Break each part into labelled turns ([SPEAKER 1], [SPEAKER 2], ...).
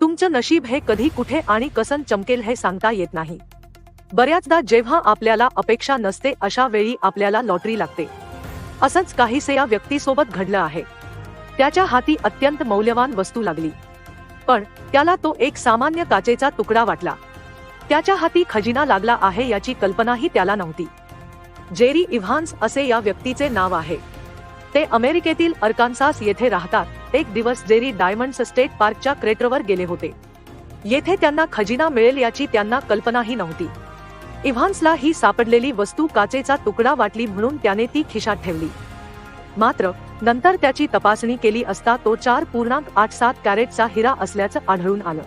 [SPEAKER 1] तुमचं नशीब हे कधी कुठे आणि कसन चमकेल हे सांगता येत नाही. बऱ्याचदा जेव्हा आपल्याला अपेक्षा नसते अशा वेळी आपल्याला लॉटरी लागते. असंच काहीसे या व्यक्तीसोबत घडलं आहे. त्याच्या हाती अत्यंत मौल्यवान वस्तू लागली. पण त्याला तो एक सामान्य काचेचा तुकडा वाटला. त्याच्या हाती खजिना लागला आहे याची कल्पनाही त्याला नव्हती. जेरी इव्हान्स असे या व्यक्तीचे नाव आहे. ते अमेरिकेतील अर्कान्सास येथे राहतात. एक दिवस जेरी डायमंड स्टेट पार्कच्या क्रेटरवर गेले होते. येथे त्यांना खजिना मिळेल याची त्यांना कल्पनाही नव्हती. इव्हान्सला ही सापडलेली वस्तू काचेचा तुकडा वाटली म्हणून त्याने ती खिशात ठेवली. मात्र नंतर त्याची तपासणी केली असता तो चार पूर्णांक आठ सात कॅरेटचा हिरा असल्याचं आढळून आलं.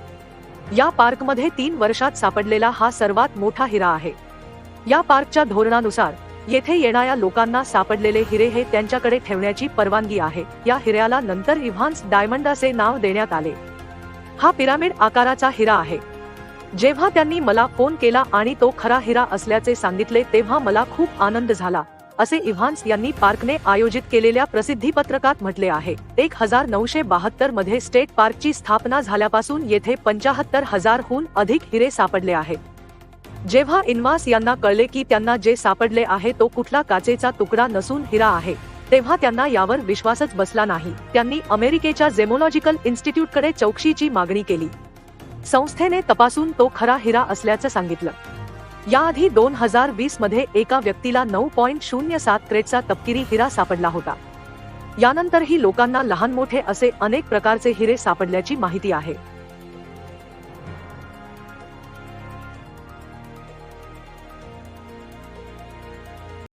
[SPEAKER 1] या पार्कमध्ये तीन वर्षात सापडलेला हा सर्वात मोठा हिरा आहे. या पार्कच्या धोरणानुसार येथे येणाऱ्या लोकांना सापडलेले हिरे हे त्यांच्याकडे ठेवण्याची परवानगी आहे. या हिऱ्याला नंतर इव्हान्स डायमंड असे नाव देण्यात आले. हा पिरामिड आकाराचा हिरा आहे. जेव्हा त्यांनी मला फोन केला आणि तो खरा हिरा असल्याचे सांगितले तेव्हा मला खूप आनंद झाला. असे इव्हान्स यांनी पार्कने आयोजित केलेल्या प्रसिद्धी पत्रकात म्हटले आहे. एक हजार नऊशे बहात्तरमध्ये स्टेट पार्कची स्थापना झाल्यापासून येथे पंचाहत्तर हजारहून अधिक हिरे सापडले आहेत. जेव्हा इन्वास यांना कळले की त्यांना जे सापडले आहे तो कुठला काचेचा तुकडा नसून हिरा आहे तेव्हा त्यांना यावर विश्वासच बसला नाही. त्यांनी अमेरिकेच्या झेमोलॉजिकल इन्स्टिट्यूटकडे चौकशीची मागणी केली. संस्थेने तपासून तो खरा हिरा असल्याचं सांगितलं. याआधी दोन हजार वीसमध्ये एका व्यक्तीला नऊ पॉईंट शून्य सात क्रेटचा तपकिरी हिरा सापडला होता. यानंतरही लोकांना लहान मोठे असे अनेक प्रकारचे हिरे सापडल्याची माहिती आहे.